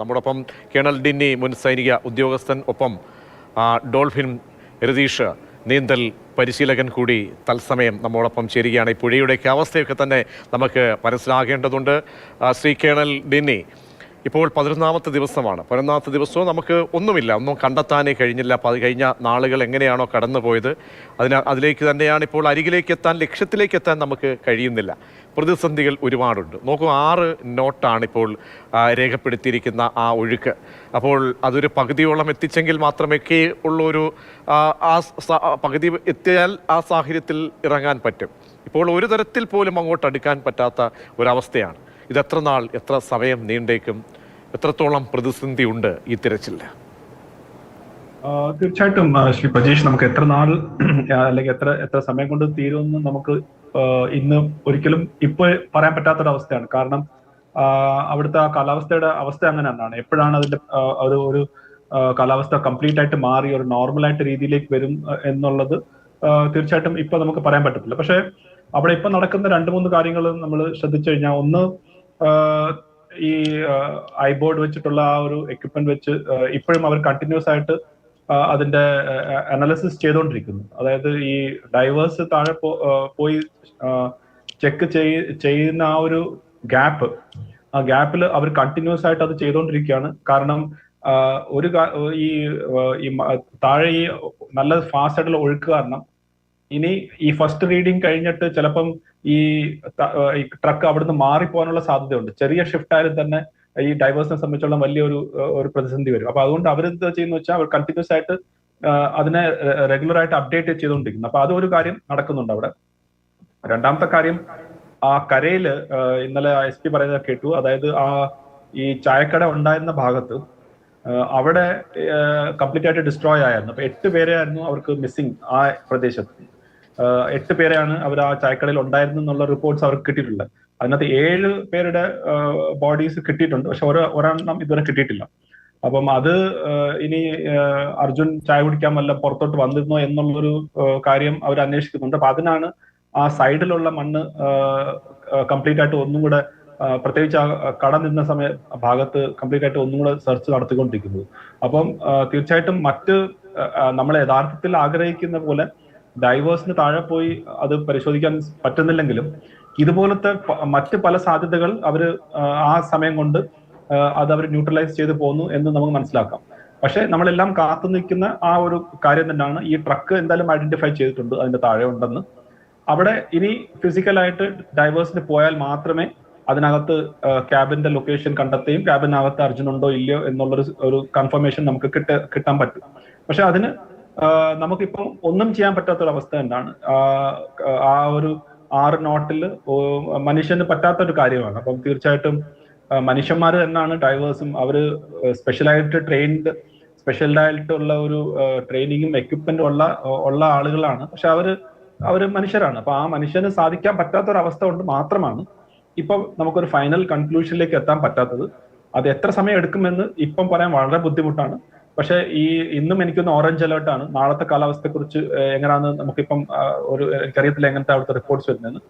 നമ്മോടൊപ്പം കേണൽ ഡിന്നി മുൻ സൈനിക ഉദ്യോഗസ്ഥൻ ഒപ്പം ഡോൾഫിൻ രതീഷ് നീന്തൽ പരിശീലകൻ കൂടി തത്സമയം നമ്മോടൊപ്പം ചേരുകയാണ്. ഈ പുഴയുടെയൊക്കെ അവസ്ഥയൊക്കെ തന്നെ നമുക്ക് മനസ്സിലാകേണ്ടതുണ്ട്. ശ്രീ കേണൽ ഡിന്നി ഇപ്പോൾ പതിനൊന്നാമത്തെ ദിവസമാണ്. പതിനൊന്നാമത്തെ ദിവസവും നമുക്ക് ഒന്നുമില്ല ഒന്നും കണ്ടെത്താനേ കഴിഞ്ഞില്ല. കഴിഞ്ഞ നാളുകൾ എങ്ങനെയാണോ കടന്നുപോയത്. അതിന് അതിലേക്ക് തന്നെയാണ് ഇപ്പോൾ അരികിലേക്ക് എത്താൻ ലക്ഷ്യത്തിലേക്ക് എത്താൻ നമുക്ക് കഴിയുന്നില്ല. പ്രതിസന്ധികൾ ഒരുപാടുണ്ട്. നോക്കൂ ആറ് നോട്ടാണ് ഇപ്പോൾ രേഖപ്പെടുത്തിയിരിക്കുന്ന ആ ഒഴുക്ക്. അപ്പോൾ അതൊരു പകുതിയോളം എത്തിച്ചെങ്കിൽ മാത്രമേ ഉള്ളൊരു ആ, പകുതി എത്തിയാൽ ആ സാഹചര്യത്തിൽ ഇറങ്ങാൻ പറ്റും. ഇപ്പോൾ ഒരു തരത്തിൽ പോലും അങ്ങോട്ട് അടുക്കാൻ പറ്റാത്ത ഒരവസ്ഥയാണ്. ഇത് എത്ര നാൾ എത്ര സമയം നീണ്ടേക്കും? എത്രത്തോളം പ്രതിസന്ധി ഉണ്ട് ഈ തിരച്ചിൽ തീർച്ചയായിട്ടും ശ്രീ പ്രജേഷ് നമുക്ക് എത്ര നാൾ അല്ലെങ്കിൽ എത്ര എത്ര സമയം കൊണ്ട് തീരുമെന്ന് നമുക്ക് ഇന്ന് ഒരിക്കലും ഇപ്പൊ പറയാൻ പറ്റാത്തൊരവസ്ഥയാണ്. കാരണം അവിടുത്തെ ആ കാലാവസ്ഥയുടെ അവസ്ഥ അങ്ങനെ തന്നെയാണ് എപ്പോഴാണ് അതിന്റെ ഒരു ഒരു കാലാവസ്ഥ കംപ്ലീറ്റ് ആയിട്ട് മാറി ഒരു നോർമൽ ആയിട്ട് രീതിയിലേക്ക് വരും എന്നുള്ളത് തീർച്ചയായിട്ടും ഇപ്പൊ നമുക്ക് പറയാൻ പറ്റത്തില്ല. പക്ഷെ അവിടെ ഇപ്പൊ നടക്കുന്ന രണ്ട് മൂന്ന് കാര്യങ്ങൾ നമ്മൾ ശ്രദ്ധിച്ചു കഴിഞ്ഞാൽ ഒന്ന് ഈ ഐബോർഡ് വെച്ചിട്ടുള്ള ആ ഒരു എക്യുപ്മെന്റ് വെച്ച് ഇപ്പോഴും അവർ കണ്ടിന്യൂസ് ആയിട്ട് അതിന്റെ അനാലിസിസ് ചെയ്തുകൊണ്ടിരിക്കുന്നു അതായത് ഈ ഡൈവേഴ്സ് താഴെ പോയി ചെക്ക് ചെയ്യുന്ന ആ ഒരു ഗ്യാപ്പ് ആ ഗ്യാപ്പിൽ അവർ കണ്ടിന്യൂസ് ആയിട്ട് അത് ചെയ്തുകൊണ്ടിരിക്കുകയാണ് കാരണം ഒരു ഈ താഴെ ഈ നല്ല ഫാസ്റ്റ് ആയിട്ടുള്ള ഒഴുക്ക് കാരണം ഇനി ഈ ഫസ്റ്റ് റീഡിങ് കഴിഞ്ഞിട്ട് ചിലപ്പം ഈ ട്രക്ക് അവിടുന്ന് മാറിപ്പോകാനുള്ള സാധ്യതയുണ്ട്. ചെറിയ ഷിഫ്റ്റ് ആയാലും തന്നെ ഈ ഡൈവേഴ്സിനെ സംബന്ധിച്ചുള്ള വലിയൊരു ഒരു പ്രതിസന്ധി വരും. അപ്പൊ അതുകൊണ്ട് അവരെന്ത് ചെയ്യുന്ന വെച്ചാൽ അവർ കണ്ടിന്യൂസ് ആയിട്ട് അതിനെ റെഗുലർ ആയിട്ട് അപ്ഡേറ്റ് ചെയ്തുകൊണ്ടിരിക്കുന്നു. അപ്പൊ അതൊരു കാര്യം നടക്കുന്നുണ്ട് അവിടെ. രണ്ടാമത്തെ കാര്യം ആ കരയിൽ ഇന്നലെ എസ് പി പറയുന്നത് കേട്ടു. അതായത് ആ ഈ ചായക്കട ഉണ്ടായിരുന്ന ഭാഗത്ത് അവിടെ കംപ്ലീറ്റ് ആയിട്ട് ഡിസ്ട്രോയ് ആയിരുന്നു. അപ്പൊ എട്ട് പേരെ ആയിരുന്നു അവർക്ക് മിസ്സിംഗ് ആ പ്രദേശത്ത്. എട്ട് പേരെയാണ് അവർ ആ ചായക്കടയിൽ ഉണ്ടായിരുന്നു എന്നുള്ള റിപ്പോർട്ട്സ് അവർക്ക് കിട്ടിയിട്ടുള്ളത്. അതിനകത്ത് ഏഴ് പേരുടെ ബോഡീസ് കിട്ടിയിട്ടുണ്ട്. പക്ഷെ ഒരു ഒരെണ്ണം ഇതുവരെ കിട്ടിയിട്ടില്ല. അപ്പം അത് ഇനി അർജുൻ ചായ കുടിക്കാൻ വല്ല പുറത്തോട്ട് വന്നിരുന്നോ എന്നുള്ളൊരു കാര്യം അവർ അന്വേഷിക്കുന്നുണ്ട്. അപ്പൊ അതിനാണ് ആ സൈഡിലുള്ള മണ്ണ് കംപ്ലീറ്റ് ആയിട്ട് ഒന്നും കൂടെ പ്രത്യേകിച്ച് ആ കട നിന്ന സമയ ഭാഗത്ത് കംപ്ലീറ്റ് ആയിട്ട് ഒന്നും കൂടെ സെർച്ച് നടത്തിക്കൊണ്ടിരിക്കുന്നത്. അപ്പം തീർച്ചയായിട്ടും മറ്റ് നമ്മൾ യഥാർത്ഥത്തിൽ ആഗ്രഹിക്കുന്ന പോലെ ഡൈവേഴ്സിന് താഴെ പോയി അത് പരിശോധിക്കാൻ പറ്റുന്നില്ലെങ്കിലും ഇതുപോലത്തെ മറ്റ് പല സാധ്യതകൾ അവർ ആ സമയം കൊണ്ട് അത് അവർ ന്യൂട്രലൈസ് ചെയ്തു പോകുന്നു എന്ന് നമുക്ക് മനസ്സിലാക്കാം. പക്ഷെ നമ്മളെല്ലാം കാത്തു നിൽക്കുന്ന ആ ഒരു കാര്യം തന്നെയാണ് ഈ ട്രക്ക് എന്തായാലും ഐഡന്റിഫൈ ചെയ്തിട്ടുണ്ട് അതിന്റെ താഴെ ഉണ്ടെന്ന്. അവിടെ ഇനി ഫിസിക്കലായിട്ട് ഡൈവേഴ്സിന് പോയാൽ മാത്രമേ അതിനകത്ത് ക്യാബിന്റെ ലൊക്കേഷൻ കണ്ടെത്തുകയും ക്യാബിനകത്ത് അർജുൻ ഉണ്ടോ ഇല്ലയോ എന്നുള്ളൊരു ഒരു കൺഫർമേഷൻ നമുക്ക് കിട്ട കിട്ടാൻ പറ്റും. പക്ഷെ അതിന് നമുക്കിപ്പം ഒന്നും ചെയ്യാൻ പറ്റാത്ത ഒരു അവസ്ഥ എന്താണ് ആ ഒരു ആറ് നോട്ടിൽ മനുഷ്യന് പറ്റാത്ത ഒരു കാര്യമാണ്. അപ്പം തീർച്ചയായിട്ടും മനുഷ്യന്മാർ തന്നെയാണ് ഡ്രൈവേഴ്സും അവർ സ്പെഷ്യലായിട്ട് ട്രെയിൻഡ് സ്പെഷ്യലായിട്ടുള്ള ഒരു ട്രെയിനിങ്ങും എക്യുപ്മെന്റും ഉള്ള ഉള്ള ആളുകളാണ്. പക്ഷെ അവർ അവർ മനുഷ്യരാണ്. അപ്പൊ ആ മനുഷ്യന് സാധിക്കാൻ പറ്റാത്ത ഒരു അവസ്ഥ കൊണ്ട് മാത്രമാണ് ഇപ്പൊ നമുക്കൊരു ഫൈനൽ കൺക്ലൂഷനിലേക്ക് എത്താൻ പറ്റാത്തത്. അത് എത്ര സമയം എടുക്കുമെന്ന് ഇപ്പം പറയാൻ വളരെ ബുദ്ധിമുട്ടാണ്. പക്ഷെ ഈ ഇന്നും എനിക്കൊന്ന് ഓറഞ്ച് അലേർട്ട് ആണ്. നാളത്തെ കാലാവസ്ഥയെ കുറിച്ച് എങ്ങനെയാണെന്ന് നമുക്കിപ്പം ഒരു എനിക്കറിയത്തില്ല എങ്ങനത്തെ അവിടുത്തെ റിപ്പോർട്ട്സ് വരുന്നതെന്ന്.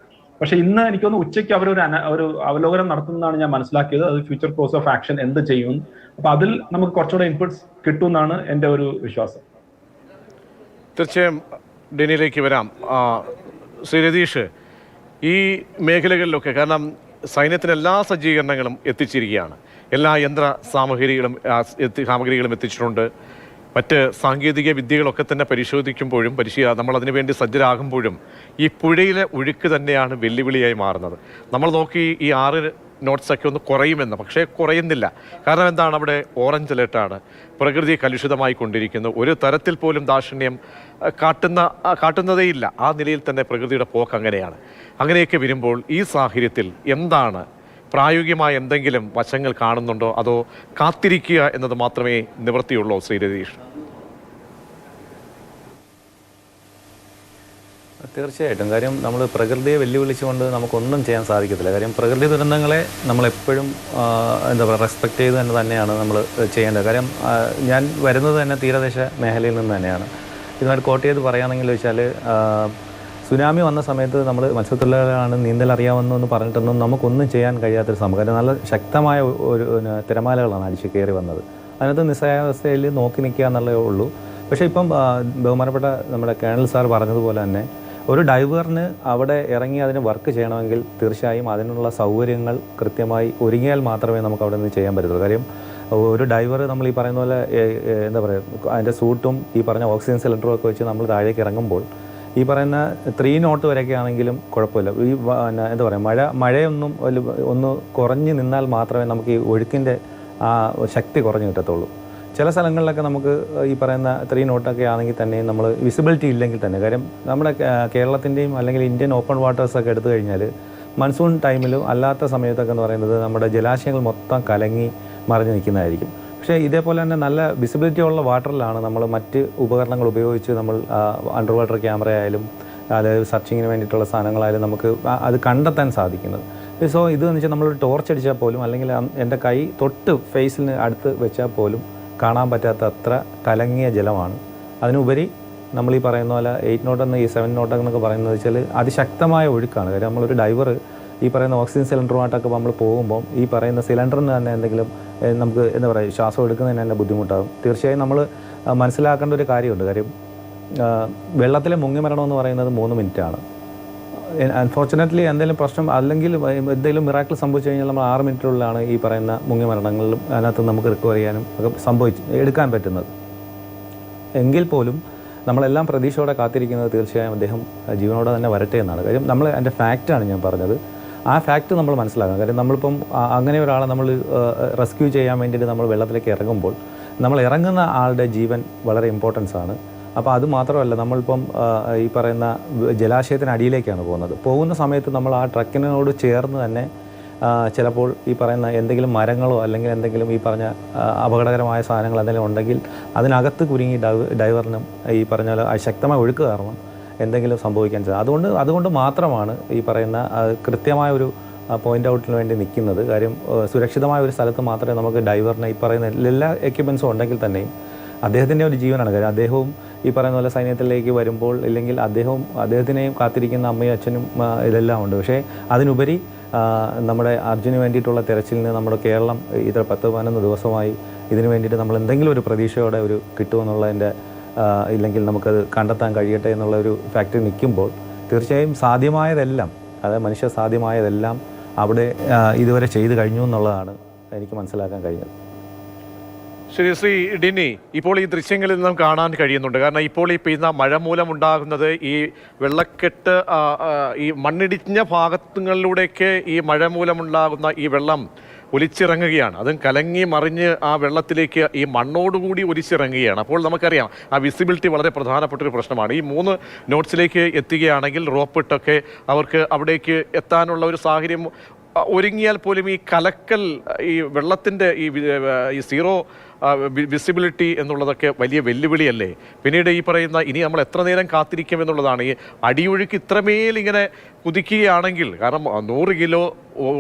പക്ഷെ ഇന്ന് എനിക്കൊന്ന് ഉച്ചയ്ക്ക് അവർ ഒരു ഒരു അവലോകനം നടത്തുന്നതാണ് ഞാൻ മനസ്സിലാക്കിയത്. അത് ഫ്യൂച്ചർ കോഴ്സ് ഓഫ് ആക്ഷൻ എന്ത് ചെയ്യും. അപ്പൊ അതിൽ നമുക്ക് കുറച്ചുകൂടെ ഇൻപുട്സ് കിട്ടുമെന്നാണ് എന്റെ ഒരു വിശ്വാസം. തീർച്ചയായും ഡെനിയിലേക്ക് വരാം. ശ്രീ രതീഷ് ഈ മേഖലകളിലൊക്കെ കാരണം സൈന്യത്തിന് എല്ലാ സജ്ജീകരണങ്ങളും എത്തിച്ചിരിക്കുകയാണ്. എല്ലാ യന്ത്ര സാമഗ്രികളും സാമഗ്രികളും എത്തിച്ചിട്ടുണ്ട്. മറ്റ് സാങ്കേതിക വിദ്യകളൊക്കെ തന്നെ പരിശോധിക്കുമ്പോഴും പരിശീല നമ്മൾ അതിനുവേണ്ടി സജ്ജരാകുമ്പോഴും ഈ പുഴയിലെ ഒഴുക്ക് തന്നെയാണ് വെല്ലുവിളിയായി മാറുന്നത്. നമ്മൾ നോക്കി ഈ ആറ് നോട്ട്സൊക്കെ ഒന്ന് കുറയുമെന്ന് പക്ഷേ കുറയുന്നില്ല. കാരണം എന്താണ്? അവിടെ ഓറഞ്ച് അലേർട്ടാണ്. പ്രകൃതി കലുഷിതമായി കൊണ്ടിരിക്കുന്നു. ഒരു തരത്തിൽ പോലും ദാക്ഷിണ്യം കാട്ടുന്ന കാട്ടുന്നതേയില്ല ആ നിലയിൽ തന്നെ പ്രകൃതിയുടെ പോക്ക് അങ്ങനെയാണ്. അങ്ങനെയൊക്കെ വരുമ്പോൾ ഈ സാഹചര്യത്തിൽ എന്താണ് പ്രായോഗികമായ എന്തെങ്കിലും വശങ്ങൾ കാണുന്നുണ്ടോ? അതോ കാത്തിരിക്കുക എന്നത് മാത്രമേ നിവൃത്തിയുള്ളൂ ശ്രീ രതീഷ്? തീർച്ചയായിട്ടും. കാര്യം നമ്മൾ പ്രകൃതിയെ വെല്ലുവിളിച്ചുകൊണ്ട് നമുക്കൊന്നും ചെയ്യാൻ സാധിക്കത്തില്ല. കാര്യം പ്രകൃതി ദുരന്തങ്ങളെ നമ്മളെപ്പോഴും എന്താ പറയുക റെസ്പെക്റ്റ് ചെയ്ത് തന്നെ തന്നെയാണ് നമ്മൾ ചെയ്യേണ്ടത്. കാര്യം ഞാൻ വരുന്നത് തന്നെ തീരദേശ മേഖലയിൽ നിന്ന് തന്നെയാണ്. ഇതുമായിട്ട് കോട്ടയത്ത് പറയുകയാണെങ്കിൽ വെച്ചാൽ സുനാമി വന്ന സമയത്ത് നമ്മൾ മത്സ്യത്തൊഴിലാളികളാണ് നീന്തൽ അറിയാമെന്ന് പറഞ്ഞിട്ടൊന്നും നമുക്കൊന്നും ചെയ്യാൻ കഴിയാത്തൊരു കാര്യം നല്ല ശക്തമായ ഒരു തിരമാലകളാണ് അടിച്ച് കയറി വന്നത്. അതിനകത്ത് നിസ്സഹായാവസ്ഥയിൽ നോക്കി നിൽക്കുക എന്നുള്ളതേ ഉള്ളൂ. പക്ഷേ ഇപ്പം ബഹുമാനപ്പെട്ട നമ്മുടെ കേണൽ സാർ പറഞ്ഞതുപോലെ തന്നെ ഒരു ഡൈവറിന് അവിടെ ഇറങ്ങി അതിന് വർക്ക് ചെയ്യണമെങ്കിൽ തീർച്ചയായും അതിനുള്ള സൗകര്യങ്ങൾ കൃത്യമായി ഒരുങ്ങിയാൽ മാത്രമേ നമുക്ക് അവിടെ നിന്ന് ചെയ്യാൻ പറ്റത്തുള്ളൂ. കാര്യം ഒരു ഡൈവർ നമ്മൾ ഈ പറയുന്ന പോലെ എന്താ പറയുക അതിന്റെ സൂട്ടും ഈ പറഞ്ഞ ഓക്സിജൻ സിലിണ്ടറും ഒക്കെ വെച്ച് നമ്മൾ താഴേക്ക് ഇറങ്ങുമ്പോൾ ഈ പറയുന്ന ത്രീ നോട്ട് വരെയൊക്കെ ആണെങ്കിലും കുഴപ്പമില്ല. ഈ പിന്നെ എന്താ പറയുക മഴ മഴയൊന്നും ഒന്ന് കുറഞ്ഞു നിന്നാൽ മാത്രമേ നമുക്ക് ഈ ഒഴുക്കിന്റെ ആ ശക്തി കുറഞ്ഞു കിട്ടത്തുള്ളൂ. ചില സ്ഥലങ്ങളിലൊക്കെ നമുക്ക് ഈ പറയുന്ന ത്രീ നോട്ടൊക്കെ ആണെങ്കിൽ തന്നെ നമ്മൾ വിസിബിലിറ്റി ഇല്ലെങ്കിൽ തന്നെ. കാര്യം നമ്മുടെ കേരളത്തിന്റെയും അല്ലെങ്കിൽ ഇന്ത്യൻ ഓപ്പൺ വാട്ടേഴ്സൊക്കെ എടുത്തു കഴിഞ്ഞാൽ മൺസൂൺ ടൈമിലും അല്ലാത്ത സമയത്തൊക്കെ എന്ന് പറയുന്നത് നമ്മുടെ ജലാശയങ്ങൾ മൊത്തം കലങ്ങി മറിഞ്ഞു നിൽക്കുന്നതായിരിക്കും. പക്ഷേ ഇതേപോലെ തന്നെ നല്ല വിസിബിലിറ്റി ഉള്ള വാട്ടറിലാണ് നമ്മൾ മറ്റ് ഉപകരണങ്ങൾ ഉപയോഗിച്ച് നമ്മൾ അണ്ടർ വാട്ടർ ക്യാമറ ആയാലും അതായത് സെർച്ചിങ്ങിന് വേണ്ടിയിട്ടുള്ള സാധനങ്ങളായാലും നമുക്ക് അത് കണ്ടെത്താൻ സാധിക്കുന്നത്. സോ ഇത് എന്ന് വെച്ചാൽ നമ്മളൊരു ടോർച്ച് അടിച്ചാൽ പോലും അല്ലെങ്കിൽ എന്റെ കൈ തൊട്ട് ഫേസിന് അടുത്ത് വെച്ചാൽ പോലും കാണാൻ പറ്റാത്ത അത്ര കലങ്ങിയ ജലമാണ്. അതിനുപരി നമ്മൾ ഈ പറയുന്ന പോലെ എയ്റ്റ് നോട്ട് എന്ന് ഈ സെവൻ നോട്ട് എന്നൊക്കെ പറയുന്നത് വെച്ചാൽ അതിശക്തമായ ഒഴുക്കാണ്. കാര്യം നമ്മളൊരു ഡൈവർ ഈ പറയുന്ന ഓക്സിജൻ സിലിണ്ടറുമായിട്ടൊക്കെ നമ്മൾ പോകുമ്പോൾ ഈ പറയുന്ന സിലിണ്ടറിന് തന്നെ എന്തെങ്കിലും നമുക്ക് എന്താ പറയുക ശ്വാസം എടുക്കുന്നതിന് തന്നെ ബുദ്ധിമുട്ടാകും തീർച്ചയായും നമ്മൾ മനസ്സിലാക്കേണ്ട ഒരു കാര്യമുണ്ട്. കാര്യം വെള്ളത്തിലെ മുങ്ങി എന്ന് പറയുന്നത് മൂന്ന് മിനിറ്റാണ്. അൺഫോർച്ചുനേറ്റ്ലി എന്തെങ്കിലും പ്രശ്നം അല്ലെങ്കിൽ എന്തെങ്കിലും മിറാക്കിൾ സംഭവിച്ചു കഴിഞ്ഞാൽ നമ്മൾ ആറ് മിനിറ്റിനുള്ളിലാണ് ഈ പറയുന്ന മുങ്ങി മരണങ്ങളിലും അതിനകത്ത് നമുക്ക് റിക്കവർ ചെയ്യാനും ഒക്കെ സംഭവിച്ച് എടുക്കാൻ പറ്റുന്നത്. എങ്കിൽ പോലും നമ്മളെല്ലാം പ്രതീക്ഷയോടെ കാത്തിരിക്കുന്നത് തീർച്ചയായും അദ്ദേഹം ജീവനോടെ തന്നെ വരട്ടെ എന്നാണ്. കാര്യം നമ്മൾ എന്റെ ഫാക്റ്റാണ് ഞാൻ പറഞ്ഞത്. ആ ഫാക്റ്റ് നമ്മൾ മനസ്സിലാക്കണം. കാര്യം നമ്മളിപ്പം അങ്ങനെ ഒരാളെ നമ്മൾ റെസ്ക്യൂ ചെയ്യാൻ വേണ്ടിയിട്ട് നമ്മൾ വെള്ളത്തിലേക്ക് ഇറങ്ങുമ്പോൾ നമ്മൾ ഇറങ്ങുന്ന ആളുടെ ജീവൻ വളരെ ഇമ്പോർട്ടൻസ് ആണ്. അപ്പോൾ അത് മാത്രമല്ല നമ്മളിപ്പം ഈ പറയുന്ന ജലാശയത്തിന് അടിയിലേക്കാണ് പോകുന്നത്. പോകുന്ന സമയത്ത് നമ്മൾ ആ ട്രക്കിനോട് ചേർന്ന് തന്നെ ചിലപ്പോൾ ഈ പറയുന്ന എന്തെങ്കിലും മരങ്ങളോ അല്ലെങ്കിൽ എന്തെങ്കിലും ഈ പറഞ്ഞ അപകടകരമായ സാധനങ്ങൾ എന്തെങ്കിലും ഉണ്ടെങ്കിൽ അതിനകത്ത് കുരുങ്ങി ഡൈവ ഡൈവറിനും ഈ പറഞ്ഞ ശക്തമായ ഒഴുക്ക് കാരണം എന്തെങ്കിലും സംഭവിക്കാൻ സാധ്യത അതുകൊണ്ട് അതുകൊണ്ട് മാത്രമാണ് ഈ പറയുന്ന കൃത്യമായ ഒരു പോയിന്റ് ഔട്ടിന് വേണ്ടി നിൽക്കുന്നത്. കാര്യം സുരക്ഷിതമായ ഒരു സ്ഥലത്ത് മാത്രമേ നമുക്ക് ഡൈവറിനെ ഈ പറയുന്ന എല്ലാ എക്യുപ്മെൻസും ഉണ്ടെങ്കിൽ തന്നെയും അദ്ദേഹത്തിന്റെ ഒരു ജീവനാണ്. കാര്യം അദ്ദേഹവും ഈ പറയുന്ന പോലെ സൈന്യത്തിലേക്ക് വരുമ്പോൾ ഇല്ലെങ്കിൽ അദ്ദേഹവും അദ്ദേഹത്തിനെയും കാത്തിരിക്കുന്ന അമ്മയും അച്ഛനും ഇതെല്ലാം ഉണ്ട്. പക്ഷേ അതിനുപരി നമ്മുടെ അർജുന് വേണ്ടിയിട്ടുള്ള തിരച്ചിലിന് നമ്മുടെ കേരളം ഇത്ര പത്ത് പതിനൊന്ന് ദിവസമായി ഇതിനു വേണ്ടിയിട്ട് നമ്മൾ എന്തെങ്കിലും ഒരു പ്രതീക്ഷയോടെ ഒരു കിട്ടുമെന്നുള്ളതിന്റെ ഇല്ലെങ്കിൽ നമുക്കത് കണ്ടെത്താൻ കഴിയട്ടെ എന്നുള്ള ഒരു ഫാക്ടറി നിൽക്കുമ്പോൾ തീർച്ചയായും സാധ്യമായതെല്ലാം അതായത് മനുഷ്യ സാധ്യമായതെല്ലാം അവിടെ ഇതുവരെ ചെയ്തു കഴിഞ്ഞു എന്നുള്ളതാണ് എനിക്ക് മനസ്സിലാക്കാൻ കഴിഞ്ഞത്. ശരി ശ്രീ ഡിനി ഇപ്പോൾ ഈ ദൃശ്യങ്ങളിൽ നിന്നും കാണാൻ കഴിയുന്നുണ്ട്. കാരണം ഇപ്പോൾ ഈ പെയ്യുന്ന മഴ മൂലം ഉണ്ടാകുന്നത് ഈ വെള്ളക്കെട്ട് ഈ മണ്ണിടിഞ്ഞ ഭാഗങ്ങളിലൂടെയൊക്കെ ഈ മഴ മൂലമുണ്ടാകുന്ന ഈ വെള്ളം ഒലിച്ചിറങ്ങുകയാണ്. അതും കലങ്ങി മറിഞ്ഞ് ആ വെള്ളത്തിലേക്ക് ഈ മണ്ണോടുകൂടി ഒലിച്ചിറങ്ങുകയാണ്. അപ്പോൾ നമുക്കറിയാം ആ വിസിബിലിറ്റി വളരെ പ്രധാനപ്പെട്ട ഒരു പ്രശ്നമാണ്. ഈ മൂന്ന് നോട്ട്സിലേക്ക് എത്തുകയാണെങ്കിൽ റോപ്പിട്ടൊക്കെ അവർക്ക് അവിടേക്ക് എത്താനുള്ള ഒരു സാഹചര്യം ഒരുങ്ങിയാൽ പോലും ഈ കലക്കൽ ഈ വെള്ളത്തിന്റെ ഈ സീറോ വിസിബിലിറ്റി എന്നുള്ളതൊക്കെ വലിയ വെല്ലുവിളിയല്ലേ? പിന്നീട് ഈ പറയുന്ന ഇനി നമ്മൾ എത്ര നേരം കാത്തിരിക്കും എന്നുള്ളതാണ്. ഈ അടിയൊഴുക്ക് ഇത്രമേൽ ഇങ്ങനെ കുതിക്കുകയാണെങ്കിൽ കാരണം നൂറ് കിലോ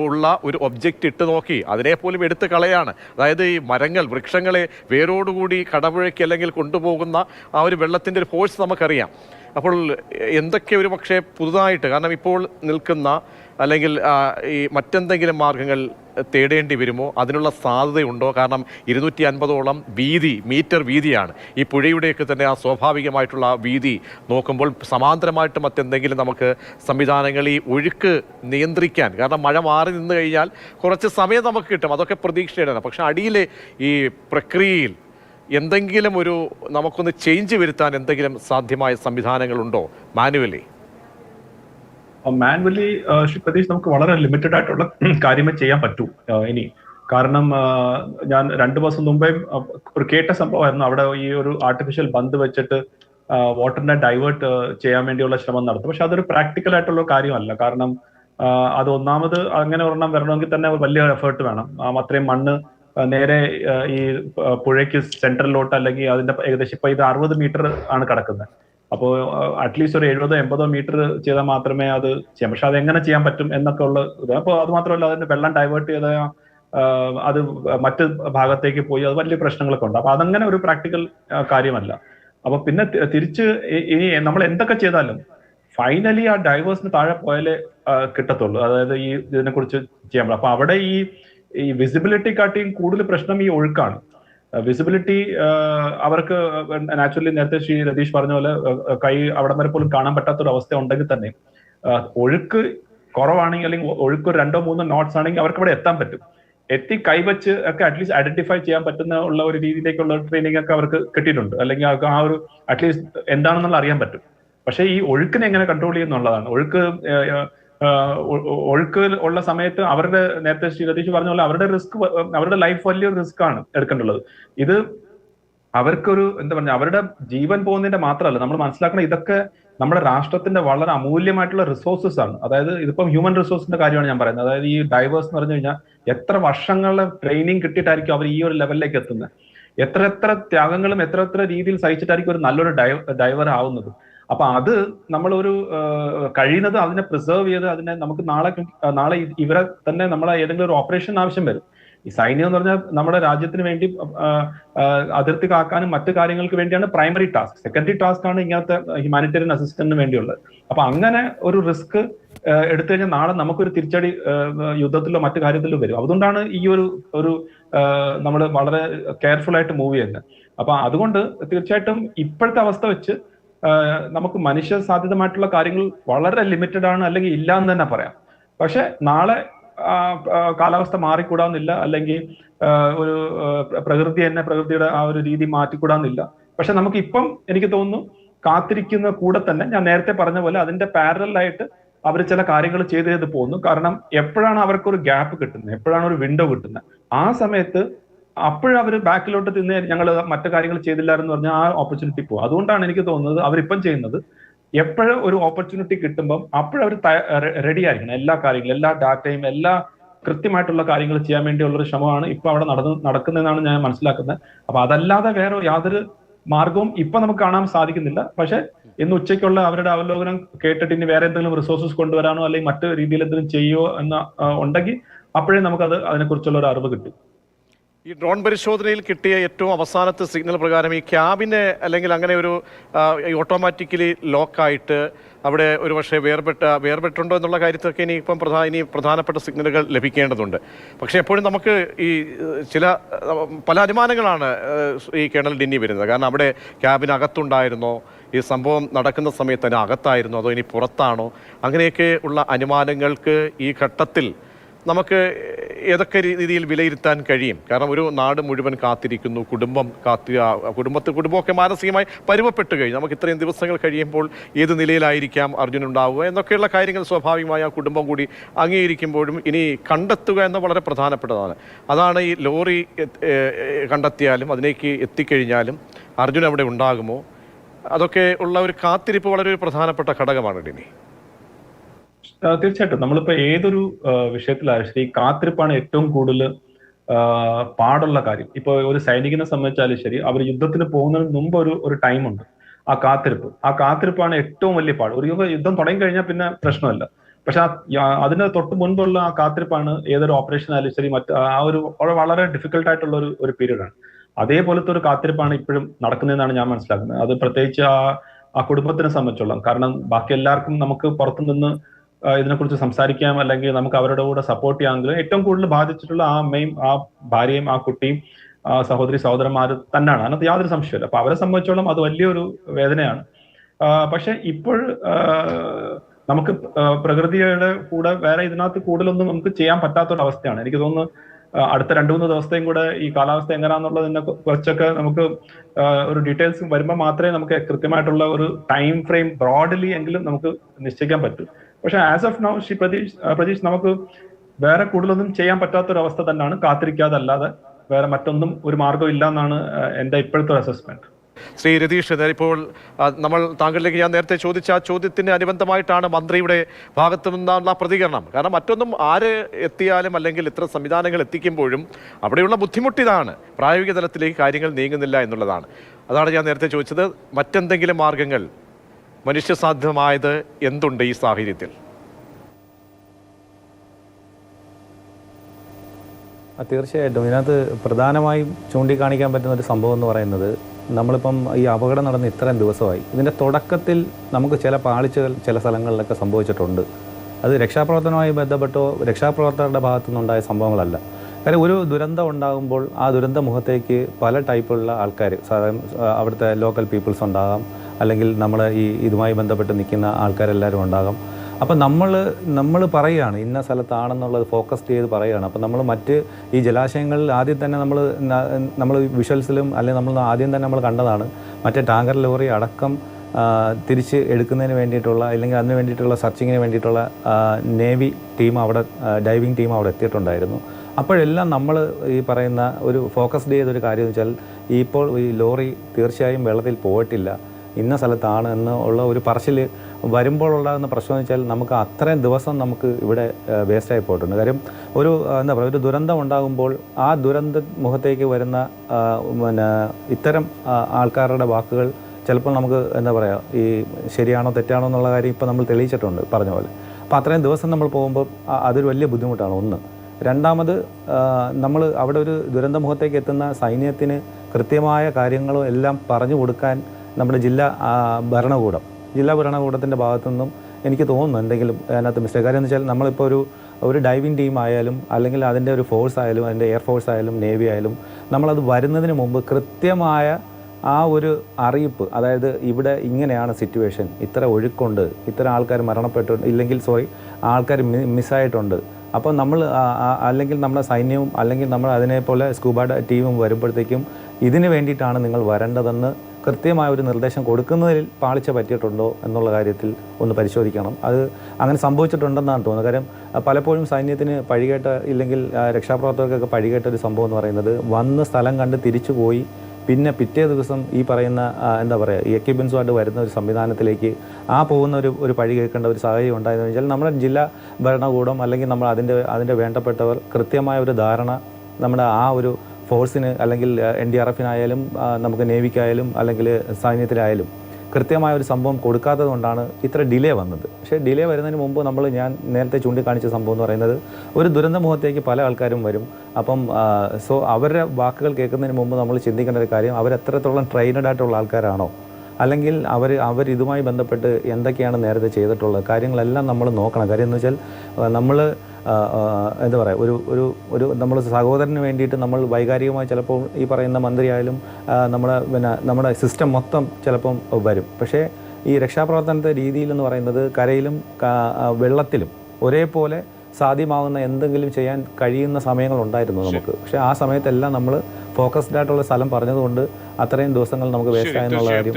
ഉള്ള ഒരു ഒബ്ജക്റ്റ് ഇട്ട് നോക്കി അതിനെ പോലും എടുത്ത് കളയാണ്. അതായത് ഈ മരങ്ങൾ വൃക്ഷങ്ങളെ വേരോടുകൂടി കടപുഴയ്ക്ക് അല്ലെങ്കിൽ കൊണ്ടുപോകുന്ന ആ ഒരു വെള്ളത്തിന്റെ ഒരു ഫോഴ്സ് നമുക്കറിയാം. അപ്പോൾ എന്തൊക്കെ ഒരു പക്ഷേ പുതുതായിട്ട് കാരണം ഇപ്പോൾ നിൽക്കുന്ന അല്ലെങ്കിൽ ഈ മറ്റെന്തെങ്കിലും മാർഗങ്ങൾ തേടേണ്ടി വരുമോ? അതിനുള്ള സാധ്യതയുണ്ടോ? കാരണം ഇരുന്നൂറ്റി അൻപതോളം വീതി മീറ്റർ വീതിയാണ്. ഈ പുഴയുടെയൊക്കെ തന്നെ ആ സ്വാഭാവികമായിട്ടുള്ള വീതി നോക്കുമ്പോൾ സമാന്തരമായിട്ട് മറ്റെന്തെങ്കിലും നമുക്ക് സംവിധാനങ്ങൾ ഈ ഒഴുക്ക് നിയന്ത്രിക്കാൻ. കാരണം മഴ മാറി നിന്ന് കഴിഞ്ഞാൽ കുറച്ച് സമയം നമുക്ക് കിട്ടും. അതൊക്കെ പ്രതീക്ഷയുടെ പക്ഷെ അടിയിലെ ഈ പ്രക്രിയയിൽ എന്തെങ്കിലും ഒരു നമുക്കൊന്ന് ചേഞ്ച് വരുത്താൻ എന്തെങ്കിലും സാധ്യമായ സംവിധാനങ്ങളുണ്ടോ? മാനുവലി. മാനുവലി ശ്രീ പ്രതീഷ് നമുക്ക് വളരെ ലിമിറ്റഡ് ആയിട്ടുള്ള കാര്യമേ ചെയ്യാൻ പറ്റൂ ഇനി. കാരണം ഞാൻ രണ്ടു മാസം മുമ്പേ ഒരു കേട്ട സംഭവമായിരുന്നു. അവിടെ ഈ ഒരു ആർട്ടിഫിഷ്യൽ ബന്ദ് വെച്ചിട്ട് വാട്ടറിനെ ഡൈവേർട്ട് ചെയ്യാൻ വേണ്ടിയുള്ള ശ്രമം നടത്തും. പക്ഷെ അതൊരു പ്രാക്ടിക്കൽ ആയിട്ടുള്ള കാര്യമല്ല. കാരണം അത് ഒന്നാമത് അങ്ങനെ ഒരെണ്ണം വരണമെങ്കിൽ തന്നെ വലിയ എഫേർട്ട് വേണം. അത്രയും മണ്ണ് നേരെ ഈ പുഴയ്ക്ക് സെൻട്രലിലോട്ട് അല്ലെങ്കിൽ അതിന്റെ ഏകദേശം ഇപ്പൊ ഇത് അറുപത് മീറ്റർ ആണ് കിടക്കുന്നത്. അപ്പോൾ അറ്റ്ലീസ്റ്റ് ഒരു എഴുപതോ എൺപതോ മീറ്റർ ചെയ്താൽ മാത്രമേ അത് ചെയ്യാം പക്ഷെ അത് എങ്ങനെ ചെയ്യാൻ പറ്റും എന്നൊക്കെ ഉള്ള ഇത്. അപ്പോൾ അത് മാത്രമല്ല അതിന്റെ വെള്ളം ഡൈവേർട്ട് ചെയ്ത അത് മറ്റ് ഭാഗത്തേക്ക് പോയി അത് വലിയ പ്രശ്നങ്ങളൊക്കെ ഉണ്ട്. അപ്പൊ അതങ്ങനെ ഒരു പ്രാക്ടിക്കൽ കാര്യമല്ല. അപ്പൊ പിന്നെ തിരിച്ച് ഇനി നമ്മൾ എന്തൊക്കെ ചെയ്താലും ഫൈനലി ആ ഡൈവേഴ്സിന് താഴെ പോയാലേ കിട്ടത്തുള്ളൂ. അതായത് ഈ ഇതിനെ കുറിച്ച് ചെയ്യാൻ പറ്റും അപ്പൊ അവിടെ ഈ ഈ വിസിബിലിറ്റി കാട്ടിയും കൂടുതൽ പ്രശ്നം ഈ ഒഴുക്കാണ്. വിസിബിലിറ്റി അവർക്ക് നാച്ചുറലി നേരത്തെ ശ്രീ രതീഷ് പറഞ്ഞ പോലെ കൈ അവിടം വരെ പോലും കാണാൻ പറ്റാത്തൊരു അവസ്ഥ ഉണ്ടെങ്കിൽ തന്നെ ഒഴുക്ക് കുറവാണെങ്കിൽ അല്ലെങ്കിൽ ഒഴുക്ക് രണ്ടോ മൂന്നോ നോട്ട്സ് ആണെങ്കിൽ അവർക്ക് അവിടെ എത്താൻ പറ്റും. എത്തി കൈവച്ച് ഒക്കെ അറ്റ്ലീസ്റ്റ് ഐഡന്റിഫൈ ചെയ്യാൻ പറ്റുന്ന ഉള്ള ഒരു രീതിയിലേക്കുള്ള ട്രെയിനിങ് ഒക്കെ അവർക്ക് കിട്ടിയിട്ടുണ്ട്. അല്ലെങ്കിൽ അവർക്ക് ആ ഒരു അറ്റ്ലീസ്റ്റ് എന്താണെന്നുള്ള അറിയാൻ പറ്റും. പക്ഷേ ഈ ഒഴുക്കിനെ എങ്ങനെ കൺട്രോൾ ചെയ്യുന്നുള്ളതാണ് ഒഴുക്ക് ഒഴുക്ക് ഉള്ള സമയത്ത് അവരുടെ നേരത്തെ ശ്രീ രതീഷ് പറഞ്ഞ പോലെ അവരുടെ റിസ്ക് അവരുടെ ലൈഫ് വലിയൊരു റിസ്ക് ആണ് എടുക്കേണ്ടുള്ളത് ഇത് അവർക്കൊരു എന്താ പറഞ്ഞ അവരുടെ ജീവൻ പോകുന്നതിന്റെ മാത്രമല്ല നമ്മൾ മനസ്സിലാക്കണം ഇതൊക്കെ നമ്മുടെ രാഷ്ട്രത്തിന്റെ വളരെ അമൂല്യമായിട്ടുള്ള റിസോഴ്സസ് ആണ്. അതായത് ഇതിപ്പം ഹ്യൂമൻ റിസോഴ്സിന്റെ കാര്യമാണ് ഞാൻ പറയുന്നത്. അതായത് ഈ ഡൈവേഴ്സ് എന്ന് പറഞ്ഞു കഴിഞ്ഞാൽ എത്ര വർഷങ്ങളുടെ ട്രെയിനിങ് കിട്ടിയിട്ടായിരിക്കും അവർ ഈ ഒരു ലെവലിലേക്ക് എത്തുന്നത്. എത്ര എത്ര ത്യാഗങ്ങളും എത്ര എത്ര രീതിയിൽ സഹിച്ചിട്ടായിരിക്കും ഒരു നല്ലൊരു ഡൈവർ ആവുന്നത്. അപ്പൊ അത് നമ്മളൊരു ഒരു കഴിയുന്നത് അതിനെ പ്രിസർവ് ചെയ്ത് അതിനെ നമുക്ക് നാളെ നാളെ ഇവരെ തന്നെ നമ്മളെ ഏതെങ്കിലും ഒരു ഓപ്പറേഷൻ ആവശ്യം വരും. ഈ സൈന്യം എന്ന് പറഞ്ഞാൽ നമ്മുടെ രാജ്യത്തിന് വേണ്ടി അതിർത്തി കാക്കാനും മറ്റു കാര്യങ്ങൾക്ക് വേണ്ടിയാണ് പ്രൈമറി ടാസ്ക് സെക്കൻഡറി ടാസ്ക് ആണ് ഇങ്ങനത്തെ ഹ്യൂമാനിറ്റേറിയൻ അസിസ്റ്റന്റിന് വേണ്ടിയുള്ളത്. അപ്പൊ അങ്ങനെ ഒരു റിസ്ക് എടുത്തു കഴിഞ്ഞാൽ നാളെ നമുക്കൊരു തിരിച്ചടി യുദ്ധത്തിലോ മറ്റു കാര്യത്തിലോ വരും. അതുകൊണ്ടാണ് ഈ ഒരു ഒരു നമ്മൾ വളരെ കെയർഫുൾ ആയിട്ട് മൂവ് ചെയ്യുന്നത്. അപ്പൊ അതുകൊണ്ട് തീർച്ചയായിട്ടും ഇപ്പോഴത്തെ അവസ്ഥ വെച്ച് നമുക്ക് മനുഷ്യ സാധ്യതമായിട്ടുള്ള കാര്യങ്ങൾ വളരെ ലിമിറ്റഡ് ആണ് അല്ലെങ്കിൽ ഇല്ല എന്ന് തന്നെ പറയാം. പക്ഷെ നാളെ കാലാവസ്ഥ മാറിക്കൂടാന്നില്ല. അല്ലെങ്കിൽ ഒരു പ്രകൃതി തന്നെ പ്രകൃതിയുടെ ആ ഒരു രീതി മാറ്റിക്കൂടാന്നില്ല. പക്ഷെ നമുക്ക് ഇപ്പം എനിക്ക് തോന്നുന്നു കാത്തിരിക്കുന്ന കൂടെ തന്നെ ഞാൻ നേരത്തെ പറഞ്ഞ പോലെ അതിന്റെ പാരലായിട്ട് അവർ ചില കാര്യങ്ങൾ ചെയ്ത് ചെയ്ത് പോകുന്നു കാരണം എപ്പോഴാണ് അവർക്ക് ഒരു ഗ്യാപ്പ് കിട്ടുന്നത്? എപ്പോഴാണ് ഒരു വിൻഡോ കിട്ടുന്നത്? ആ സമയത്ത് അപ്പോഴവർ ബാക്കിലോട്ട് തിന്ന് ഞങ്ങൾ മറ്റു കാര്യങ്ങൾ ചെയ്തില്ലായിരുന്നു പറഞ്ഞാൽ ആ ഓപ്പർച്യൂണിറ്റി പോകും അതുകൊണ്ടാണ് എനിക്ക് തോന്നുന്നത് അവരിപ്പം ചെയ്യുന്നത് എപ്പോഴും ഒരു ഓപ്പർച്യൂണിറ്റി കിട്ടുമ്പം അപ്പോഴവർ റെഡി ആയിരിക്കണം. എല്ലാ കാര്യങ്ങളും എല്ലാ ഡാറ്റയും എല്ലാ കൃത്യമായിട്ടുള്ള കാര്യങ്ങൾ ചെയ്യാൻ വേണ്ടിയുള്ള ഒരു ശ്രമമാണ് ഇപ്പൊ അവിടെ നടന്ന് നടക്കുന്നതെന്നാണ് ഞാൻ മനസ്സിലാക്കുന്നത്. അപ്പൊ അതല്ലാതെ വേറെ യാതൊരു മാർഗവും ഇപ്പൊ നമുക്ക് കാണാൻ സാധിക്കുന്നില്ല. പക്ഷെ ഇന്ന് ഉച്ചയ്ക്കുള്ള അവരുടെ അവലോകനം കേട്ടിട്ട് ഇനി വേറെ എന്തെങ്കിലും റിസോഴ്സസ് കൊണ്ടുവരാനോ അല്ലെങ്കിൽ മറ്റു രീതിയിൽ എന്തെങ്കിലും ചെയ്യുമോ എന്ന് ഉണ്ടെങ്കിൽ അപ്പോഴേ നമുക്കത് അതിനെക്കുറിച്ചുള്ള ഒരു അറിവ് കിട്ടും. ഈ ഡ്രോൺ പരിശോധനയിൽ കിട്ടിയ ഏറ്റവും അവസാനത്തെ സിഗ്നൽ പ്രകാരം ഈ ക്യാബിന് അല്ലെങ്കിൽ അങ്ങനെ ഒരു ഓട്ടോമാറ്റിക്കലി ലോക്കായിട്ട് അവിടെ ഒരു പക്ഷേ വേർപെട്ട വേർപെട്ടുണ്ടോ എന്നുള്ള കാര്യത്തിലൊക്കെ ഇനി ഇപ്പം പ്രധാന ഇനി പ്രധാനപ്പെട്ട സിഗ്നലുകൾ ലഭിക്കേണ്ടതുണ്ട്. പക്ഷേ എപ്പോഴും നമുക്ക് ഈ ചില പല അനുമാനങ്ങളാണ് ഈ കേണൽ ഡിന്നി വരുന്നത്. കാരണം അവിടെ ക്യാബിനകത്തുണ്ടായിരുന്നോ? ഈ സംഭവം നടക്കുന്ന സമയത്ത് അതിനകത്തായിരുന്നോ? അതോ ഇനി പുറത്താണോ? അങ്ങനെയൊക്കെ ഉള്ള അനുമാനങ്ങൾക്ക് ഈ ഘട്ടത്തിൽ നമുക്ക് ഏതൊക്കെ രീതിയിൽ വിലയിരുത്താൻ കഴിയും? കാരണം ഒരു നാട് മുഴുവൻ കാത്തിരിക്കുന്നു കുടുംബം കാത്തി കുടുംബത്തിൽ കുടുംബമൊക്കെ മാനസികമായി പരുവപ്പെട്ട് കഴിഞ്ഞു. നമുക്ക് ഇത്രയും ദിവസങ്ങൾ കഴിയുമ്പോൾ ഏത് നിലയിലായിരിക്കാം അർജുൻ ഉണ്ടാവുക എന്നൊക്കെയുള്ള കാര്യങ്ങൾ സ്വാഭാവികമായി ആ കുടുംബം കൂടി അംഗീകരിക്കുമ്പോഴും ഇനി കണ്ടെത്തുക എന്ന വളരെ പ്രധാനപ്പെട്ടതാണ്. അതാണ് ഈ ലോറി കണ്ടെത്തിയാലും അതിലേക്ക് എത്തിക്കഴിഞ്ഞാലും അർജുൻ അവിടെ ഉണ്ടാകുമോ? അതൊക്കെ ഉള്ള ഒരു കാത്തിരിപ്പ് വളരെ ഒരു പ്രധാനപ്പെട്ട ഘടകമാണ് ആ, തീർച്ചയായിട്ടും. നമ്മളിപ്പോ ഏതൊരു വിഷയത്തിലായാലും ശരി കാത്തിരിപ്പാണ് ഏറ്റവും കൂടുതൽ പാടുള്ള കാര്യം. ഇപ്പൊ ഒരു സൈനികനെ സംബന്ധിച്ചാലും ശരി അവർ യുദ്ധത്തിന് പോകുന്നതിന് മുമ്പ് ഒരു ഒരു ടൈമുണ്ട് ആ കാത്തിരിപ്പ്. ആ കാത്തിരിപ്പാണ് ഏറ്റവും വലിയ പാട്. ഒരു യുദ്ധം തുടങ്ങി കഴിഞ്ഞാൽ പിന്നെ പ്രശ്നമല്ല. പക്ഷെ അതിന് തൊട്ട് മുൻപുള്ള ആ കാത്തിരിപ്പാണ് ഏതൊരു ഓപ്പറേഷൻ ആയാലും ശരി മറ്റ് ആ ഒരു വളരെ- ഡിഫിക്കൽട്ട് ആയിട്ടുള്ള ഒരു ഒരു പീരീഡ് ആണ്. അതേപോലത്തെ ഒരു കാത്തിരിപ്പാണ് ഇപ്പോഴും നടക്കുന്നതെന്നാണ് ഞാൻ മനസ്സിലാക്കുന്നത്. അത് പ്രത്യേകിച്ച് ആ ആ കുടുംബത്തിനെ സംബന്ധിച്ചോളം. കാരണം ബാക്കി എല്ലാവർക്കും നമുക്ക് പുറത്തു നിന്ന് ഇതിനെക്കുറിച്ച് സംസാരിക്കാം. അല്ലെങ്കിൽ നമുക്ക് അവരുടെ കൂടെ സപ്പോർട്ട് ചെയ്യാമെങ്കിലും ഏറ്റവും കൂടുതൽ ബാധിച്ചിട്ടുള്ള ആ അമ്മയും ആ ഭാര്യയും ആ കുട്ടിയും സഹോദരി സഹോദരന്മാർ തന്നെയാണ് അതിനകത്ത് യാതൊരു സംശയമില്ല അപ്പൊ അവരെ സംബന്ധിച്ചോളം അത് വലിയൊരു വേദനയാണ്. പക്ഷെ ഇപ്പോൾ നമുക്ക് പ്രകൃതിയുടെ കൂടെ വേറെ ഇതിനകത്ത് കൂടുതലൊന്നും നമുക്ക് ചെയ്യാൻ പറ്റാത്തൊരു അവസ്ഥയാണ്. എനിക്ക് തോന്നുന്നു അടുത്ത രണ്ടു മൂന്ന് ദിവസത്തെയും കൂടെ ഈ കാലാവസ്ഥ എങ്ങനെയാണെന്നുള്ളതിനെ കുറച്ചൊക്കെ നമുക്ക് ഒരു ഡീറ്റെയിൽസ് വരുമ്പോൾ മാത്രമേ നമുക്ക് കൃത്യമായിട്ടുള്ള ഒരു ടൈം ഫ്രെയിം ബ്രോഡ്ലി എങ്കിലും നമുക്ക് നിശ്ചയിക്കാൻ പറ്റൂ. പക്ഷെ as of now Shri Pratheesh Pratheesh നമുക്ക് വേറെ കൂടുതലൊന്നും ചെയ്യാൻ പറ്റാത്തൊരവസ്ഥ തന്നെയാണ്. കാത്തിരിക്കാതെ അല്ലാതെ വേറെ മറ്റൊന്നും ഒരു മാർഗം ഇല്ല എന്നാണ് എന്റെ ഇപ്പോഴത്തെ ഒരു അസസ്മെന്റ് ശ്രീ രതീഷ് ഇപ്പോൾ നമ്മൾ താങ്കളിലേക്ക് ഞാൻ നേരത്തെ ചോദിച്ച ആ ചോദ്യത്തിന് അനുബന്ധമായിട്ടാണ് മന്ത്രിയുടെ ഭാഗത്തു നിന്നുള്ള പ്രതികരണം. കാരണം മറ്റൊന്നും ആര് എത്തിയാലും അല്ലെങ്കിൽ ഇത്ര സംവിധാനങ്ങൾ എത്തിക്കുമ്പോഴും അവിടെയുള്ള ബുദ്ധിമുട്ട് ഇതാണ്. പ്രായോഗിക തലത്തിലേക്ക് കാര്യങ്ങൾ നീങ്ങുന്നില്ല എന്നുള്ളതാണ്. അതാണ് ഞാൻ നേരത്തെ ചോദിച്ചത്. മറ്റെന്തെങ്കിലും മാർഗങ്ങൾ മനുഷ്യസാധ്യമായത് എന്തുണ്ട് ഈ സാഹചര്യത്തിൽ? തീർച്ചയായിട്ടും. ഇതിനകത്ത് പ്രധാനമായും ചൂണ്ടിക്കാണിക്കാൻ പറ്റുന്ന ഒരു സംഭവം എന്ന് പറയുന്നത് നമ്മളിപ്പം ഈ അപകടം നടന്ന് ഇത്രയും ദിവസമായി. ഇതിന്റെ തുടക്കത്തിൽ നമുക്ക് ചില പാളിച്ചകൾ ചില സ്ഥലങ്ങളിലൊക്കെ സംഭവിച്ചിട്ടുണ്ട്. അത് രക്ഷാപ്രവർത്തനവുമായി ബന്ധപ്പെട്ടോ രക്ഷാപ്രവർത്തകരുടെ ഭാഗത്തു നിന്നുണ്ടായ സംഭവങ്ങളല്ല. കാര്യം ഒരു ദുരന്തം ഉണ്ടാകുമ്പോൾ ആ ദുരന്ത മുഖത്തേക്ക് പല ടൈപ്പുള്ള ആൾക്കാർ സാധാരണ അവിടുത്തെ ലോക്കൽ പീപ്പിൾസ് ഉണ്ടാകാം അല്ലെങ്കിൽ നമ്മൾ ഈ ഇതുമായി ബന്ധപ്പെട്ട് നിൽക്കുന്ന ആൾക്കാരെല്ലാവരും ഉണ്ടാകും. അപ്പം നമ്മൾ നമ്മൾ പറയുകയാണ് ഇന്ന സ്ഥലത്താണെന്നുള്ളത് ഫോക്കസ് ചെയ്ത് പറയുകയാണ്. അപ്പം നമ്മൾ മറ്റ് ഈ ജലാശയങ്ങളിൽ ആദ്യം തന്നെ നമ്മൾ നമ്മൾ വിഷ്വൽസിലും അല്ലെങ്കിൽ നമ്മൾ ആദ്യം തന്നെ നമ്മൾ കണ്ടതാണ്. മറ്റേ ടാങ്കർ ലോറി അടക്കം തിരിച്ച് എടുക്കുന്നതിന് വേണ്ടിയിട്ടുള്ള അല്ലെങ്കിൽ അതിന് വേണ്ടിയിട്ടുള്ള സർച്ചിങ്ങിന് വേണ്ടിയിട്ടുള്ള നേവി ടീം അവിടെ ഡൈവിംഗ് ടീം അവിടെ എത്തിയിട്ടുണ്ടായിരുന്നു. അപ്പോഴെല്ലാം നമ്മൾ ഈ പറയുന്ന ഒരു ഫോക്കസ്ഡ് ചെയ്തൊരു കാര്യം എന്ന് വെച്ചാൽ ഇപ്പോൾ ഈ ലോറി തീർച്ചയായും വെള്ളത്തിൽ പോയിട്ടില്ല. ഇന്ന സ്ഥലത്താണ് എന്ന് ഉള്ള ഒരു പറച്ചിൽ വരുമ്പോൾ ഉണ്ടാകുന്ന പ്രശ്നം എന്ന് വെച്ചാൽ നമുക്ക് അത്രയും ദിവസം നമുക്ക് ഇവിടെ വേസ്റ്റായി പോയിട്ടുണ്ട്. കാര്യം ഒരു എന്താ പറയുക ഒരു ദുരന്തം ഉണ്ടാകുമ്പോൾ ആ ദുരന്ത മുഖത്തേക്ക് വരുന്ന പിന്നെ ഇത്തരം ആൾക്കാരുടെ വാക്കുകൾ ചിലപ്പോൾ നമുക്ക് എന്താ പറയുക ഈ ശരിയാണോ തെറ്റാണോ എന്നുള്ള കാര്യം ഇപ്പോൾ നമ്മൾ തെളിയിച്ചിട്ടുണ്ട് പറഞ്ഞ പോലെ. അപ്പോൾ അത്രയും ദിവസം നമ്മൾ പോകുമ്പോൾ അതൊരു വലിയ ബുദ്ധിമുട്ടാണ്. ഒന്ന്. രണ്ടാമത് നമ്മൾ അവിടെ ഒരു ദുരന്ത മുഖത്തേക്ക് എത്തുന്ന സൈന്യത്തിന് കൃത്യമായ കാര്യങ്ങളും എല്ലാം പറഞ്ഞു കൊടുക്കാൻ നമ്മുടെ ജില്ലാ ഭരണകൂടം. ജില്ലാ ഭരണകൂടത്തിന്റെ ഭാഗത്തു നിന്നും എനിക്ക് തോന്നുന്നു എന്തെങ്കിലും അതിനകത്ത് മിസ്റ്റേക്ക് കാര്യം എന്ന് വെച്ചാൽ നമ്മളിപ്പോൾ ഒരു ഒരു ഡൈവിംഗ് ടീം ആയാലും അല്ലെങ്കിൽ അതിന്റെ ഒരു ഫോഴ്സ് ആയാലും അതിന്റെ എയർഫോഴ്സ് ആയാലും നേവി ആയാലും നമ്മളത് വരുന്നതിന് മുമ്പ് കൃത്യമായ ആ ഒരു അറിയിപ്പ് അതായത് ഇവിടെ ഇങ്ങനെയാണ് സിറ്റുവേഷൻ ഇത്ര ഒഴുക്കുണ്ട് ഇത്ര ആൾക്കാർ മരണപ്പെട്ടു ഇല്ലെങ്കിൽ സോറി ആൾക്കാർ മിസ്സായിട്ടുണ്ട് അപ്പോൾ നമ്മൾ അല്ലെങ്കിൽ നമ്മുടെ സൈന്യവും അല്ലെങ്കിൽ നമ്മൾ അതിനെപ്പോലെ സ്കൂബ ടീമും വരുമ്പോഴത്തേക്കും ഇതിന് വേണ്ടിയിട്ടാണ് നിങ്ങൾ വരേണ്ടതെന്ന് കൃത്യമായ ഒരു നിർദ്ദേശം കൊടുക്കുന്നതിൽ പാളിച്ച പറ്റിയിട്ടുണ്ടോ എന്നുള്ള കാര്യത്തിൽ ഒന്ന് പരിശോധിക്കണം. അത് അങ്ങനെ സംഭവിച്ചിട്ടുണ്ടെന്നാണ് തോന്നുന്നത്. കാര്യം പലപ്പോഴും സൈന്യത്തിന് പഴികേട്ട ഇല്ലെങ്കിൽ രക്ഷാപ്രവർത്തകർക്കൊക്കെ പഴികേട്ട ഒരു സംഭവം എന്ന് പറയുന്നത് വന്ന് സ്ഥലം കണ്ട് തിരിച്ചു പോയി പിന്നെ പിറ്റേ ദിവസം ഈ പറയുന്ന എന്താ പറയുക ഈ എക്യുപ്മെൻസുമായിട്ട് വരുന്ന ഒരു സംവിധാനത്തിലേക്ക് ആ പോകുന്ന ഒരു ഒരു പഴി കേൾക്കേണ്ട ഒരു സാഹചര്യം ഉണ്ടായെന്ന് വെച്ചാൽ നമ്മുടെ ജില്ലാ ഭരണകൂടം അല്ലെങ്കിൽ നമ്മൾ അതിന്റെ അതിന്റെ വേണ്ടപ്പെട്ടവർ കൃത്യമായ ഒരു ധാരണ നമ്മുടെ ആ ഒരു ഫോഴ്സിന് അല്ലെങ്കിൽ എൻ ഡി ആർ എഫിനായാലും നമുക്ക് നേവിക്കായാലും അല്ലെങ്കിൽ സൈന്യത്തിലായാലും കൃത്യമായ ഒരു സംഭവം കൊടുക്കാത്തത് കൊണ്ടാണ് ഇത്ര ഡിലേ വന്നത്. പക്ഷേ ഡിലേ വരുന്നതിന് മുമ്പ് നമ്മൾ ഞാൻ നേരത്തെ ചൂണ്ടിക്കാണിച്ച സംഭവം എന്ന് പറയുന്നത് ഒരു ദുരന്ത മുഖത്തേക്ക് പല ആൾക്കാരും വരും. അപ്പം സോ അവരുടെ വാക്കുകൾ കേൾക്കുന്നതിന് മുമ്പ് നമ്മൾ ചിന്തിക്കേണ്ട ഒരു കാര്യം അവരെത്രത്തോളം ട്രെയിനഡ് ആയിട്ടുള്ള ആൾക്കാരാണോ? അല്ലെങ്കിൽ അവർ അവർ ഇതുമായി ബന്ധപ്പെട്ട് എന്തൊക്കെയാണ് നേരത്തെ ചെയ്തിട്ടുള്ളത്? കാര്യങ്ങളെല്ലാം നമ്മൾ നോക്കണം. കാര്യം എന്ന് വെച്ചാൽ നമ്മൾ എന്താ പറയുക ഒരു ഒരു ഒരു നമ്മൾ സഹോദരന് വേണ്ടിയിട്ട് നമ്മൾ വൈകാരികമായി ചിലപ്പോൾ ഈ പറയുന്ന മന്ത്രിയായാലും നമ്മുടെ പിന്നെ നമ്മുടെ സിസ്റ്റം മൊത്തം ചിലപ്പം വരും. പക്ഷേ ഈ രക്ഷാപ്രവർത്തനത്തെ രീതിയിലെന്ന് പറയുന്നത് കരയിലും വെള്ളത്തിലും ഒരേപോലെ സാധ്യമാകുന്ന എന്തെങ്കിലും ചെയ്യാൻ കഴിയുന്ന സമയങ്ങളുണ്ടായിരുന്നു നമുക്ക്. പക്ഷെ ആ സമയത്തെല്ലാം നമ്മൾ ഫോക്കസ്ഡ് ആയിട്ടുള്ള സ്ഥലം പറഞ്ഞതുകൊണ്ട് അത്രയും ദിവസങ്ങൾ നമുക്ക് വേസ്റ്റ് ആയെന്നുള്ള കാര്യം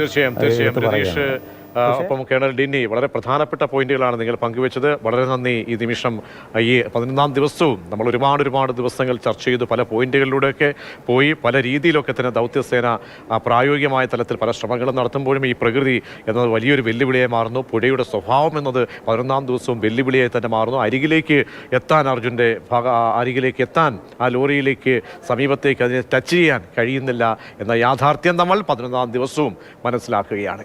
ഒപ്പം കേണൽ ഡിന്നി വളരെ പ്രധാനപ്പെട്ട പോയിന്റുകളാണ് നിങ്ങൾ പങ്കുവെച്ചത്. വളരെ നന്ദി ഈ നിമിഷം. ഈ പതിനൊന്നാം ദിവസവും നമ്മൾ ഒരുപാട് ഒരുപാട് ദിവസങ്ങൾ ചർച്ച ചെയ്തു. പല പോയിന്റുകളിലൂടെയൊക്കെ പോയി പല രീതിയിലൊക്കെ തന്നെ ദൗത്യസേന ആ, പ്രായോഗികമായ തലത്തിൽ പല ശ്രമങ്ങളും നടത്തുമ്പോഴും ഈ പ്രകൃതി എന്നത് വലിയൊരു വെല്ലുവിളിയായി മാറുന്നു. പുഴയുടെ സ്വഭാവം എന്നത് പതിനൊന്നാം ദിവസവും വെല്ലുവിളിയായി തന്നെ മാറുന്നു. അരികിലേക്ക് എത്താൻ അർജുന്റെ ഭാഗ അരികിലേക്ക് എത്താൻ ആ ലോറിയിലേക്ക് സമീപത്തേക്ക് അതിനെ ടച്ച് ചെയ്യാൻ കഴിയുന്നില്ല എന്ന യാഥാർത്ഥ്യം നമ്മൾ പതിനൊന്നാം ദിവസവും മനസ്സിലാക്കുകയാണ്.